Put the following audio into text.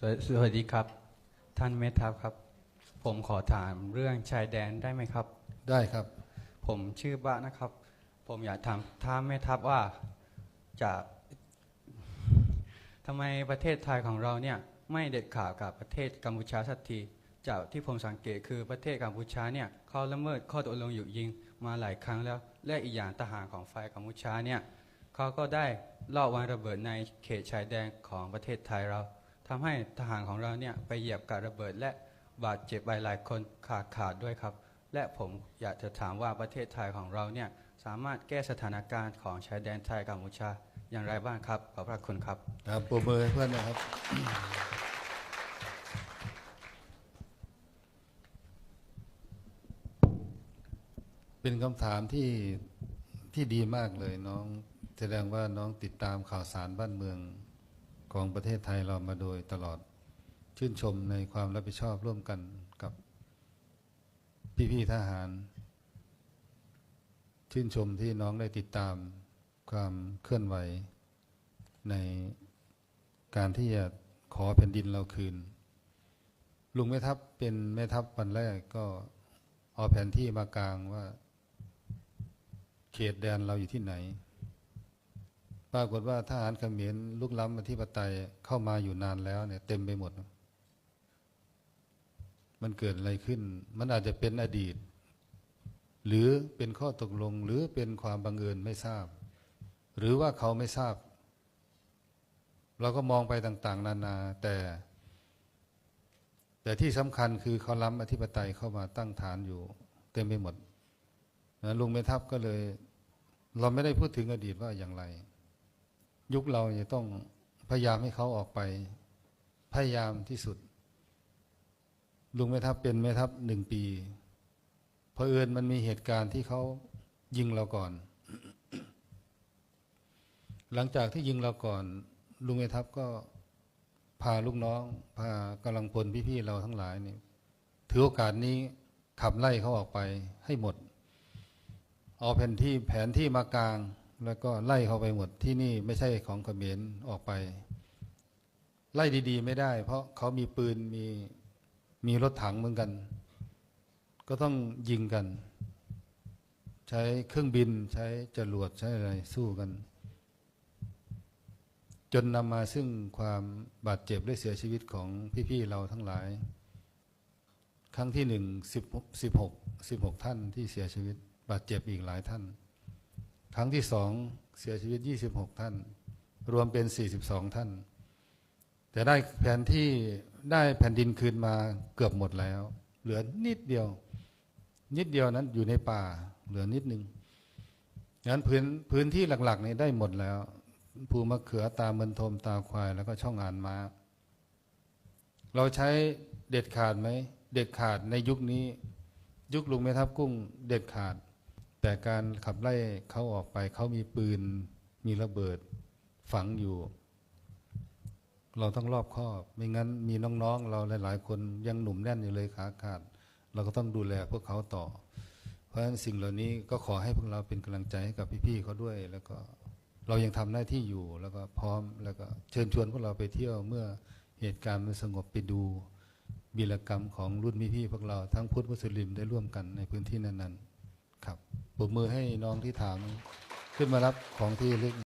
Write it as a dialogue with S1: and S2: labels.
S1: สวสวัสดีครับ ท่านเมทัพครับ ผมขอถามเรื่องชายแดนได้ไหมครับ
S2: ได้ครับ
S1: ผมชื่อบะนะครับ ผมอยากถามท่านเมทัพว่าจากทำไมประเทศไทยของเราเนี่ยไม่เด็ดขาดกับประเทศกัมพูชาสักทีจากที่ผมสังเกตคือประเทศกัมพูชาเนี่ยเขาละเมิดข้อตกลงหยุดยิงมาหลายครั้งแล้ว และอีกอย่างทหารของฝ่ายกัมพูชาเนี่ยเขาก็ได้ลอบวางระเบิดในเขตชายแดนของประเทศไทยเรา ทำให้ทหารของเราเนี่ยไปเหยียบกับระเบิด และบาดเจ็บไปหลายคนขาดขาดด้วยครับ และผมอยากจะถามว่าประเทศไทยของเราเนี่ยสามารถแก้สถานการณ์ของชายแดนไทยกัมพูชาอย่างไรบ้างครับขอบพระคุณครับ
S2: ครับปรบมือให้เพื่อนนะครับ เป็นคำถามที่ที่ดีมากเลยน้อง แสดงว่าน้องติดตามข่าวสารบ้านเมือง ของประเทศไทยเรามาโดยตลอดชื่นชมในความรับผิดชอบร่วมกันกับพี่ๆทหาร ชื่นชมที่น้องได้ติดตามความเคลื่อนไหว ในการที่จะขอแผ่นดินเราคืน ลุงแม่ทัพเป็นแม่ทัพวันแรกก็เอาแผนที่มากลางว่า เขตแดนเราอยู่ที่ไหน รากฏว่าทหารเขมรลุกล้ำมาที่ปไตยเข้ามาอยู่นานแล้วเนี่ยเต็มไปหมด มันเกิดอะไรขึ้น มันอาจจะเป็นอดีต หรือเป็นข้อตกลงหรือเป็นความบังเอิญไม่ทราบ หรือว่าเขาไม่ทราบ เราก็มองไปต่างๆ นานา แต่ แต่ที่สำคัญคือเขาล้ำอธิปไตยเข้ามาตั้งฐานอยู่ เต็มไปหมดนะลุงเมทัพก็เลย เราไม่ได้พูดถึงอดีตว่าอย่างไร ยุคเราจะต้องพยายามให้เขาออกไป พยายามที่สุด ลุงแม่ทัพเป็นแม่ทัพหนึ่งปีเพอเอิญมันมีเหตุการณ์ที่เขายิงเราก่อน หลังจากที่ยิงเราก่อน ลุงเอทัพก็พาลูกน้อง พากำลังพลพี่ๆเราทั้งหลายนี่ถือโอกาสนี้ขับไล่เขาออกไปให้หมด เอาแผนที่แผนที่มากลาง แล้วก็ไล่เขาไปหมดที่นี่ไม่ใช่ของเขมรออกไป ไล่ดี ๆ ไม่ได้ เพราะเขามีปืนมีมีรถถังเหมือนกัน ก็ต้องยิงกัน ใช้เครื่องบินใช้จรวดใช้อะไรสู้กัน จนนำมาซึ่งความบาดเจ็บและเสียชีวิตของพี่ ๆ เราทั้งหลาย ครั้งที่หนึ่งสิบสิบหกสิบหกท่านที่เสียชีวิต บาดเจ็บอีกหลายท่าน ครั้งที่สองเสียชีวิตยี่สิบหกท่าน รวมเป็นสี่สิบสองท่าน แต่ได้แผนที่ได้แผ่นดินคืนมาเกือบหมดแล้ว เหลือนิดเดียว นิดเดียวนั้นอยู่ในป่า เหลือนิดหนึ่งงั้นพื้นพื้นที่หลักๆนี้ได้หมดแล้วภูมะเขือตาเมินทมตาควาย แล้วก็ช่องอ่านมาเราใช้เด็ดขาดไหม เด็ดขาดในยุคนี้ ยุคลุงแม่ทัพกุ้ง เด็ดขาด แต่การขับไล่เขาออกไปเขามีปืนมีระเบิดฝังอยู่ เราต้องรอบคอบไม่งั้นมีน้องๆ เราหลายๆ คนยังหนุ่มแน่นอยู่เลยขาขาด เราก็ต้องดูแลพวกเขาต่อ เพราะฉะนั้นสิ่งเหล่านี้ก็ขอให้พวกเราเป็นกำลังใจให้กับพี่ๆเขาด้วย แล้วก็เรายังทำหน้าที่อยู่แล้วก็พร้อมแล้วก็เชิญชวนพวกเราไปเที่ยวเมื่อเหตุการณ์มันสงบไปดูบีรกรรมของรุ่นพี่ๆพวกเราทั้งพุทธมุสลิมได้ร่วมกันในพื้นที่นั้นๆครับ ปรบมือให้น้องที่ถาม ขึ้นมารับของที่ลึก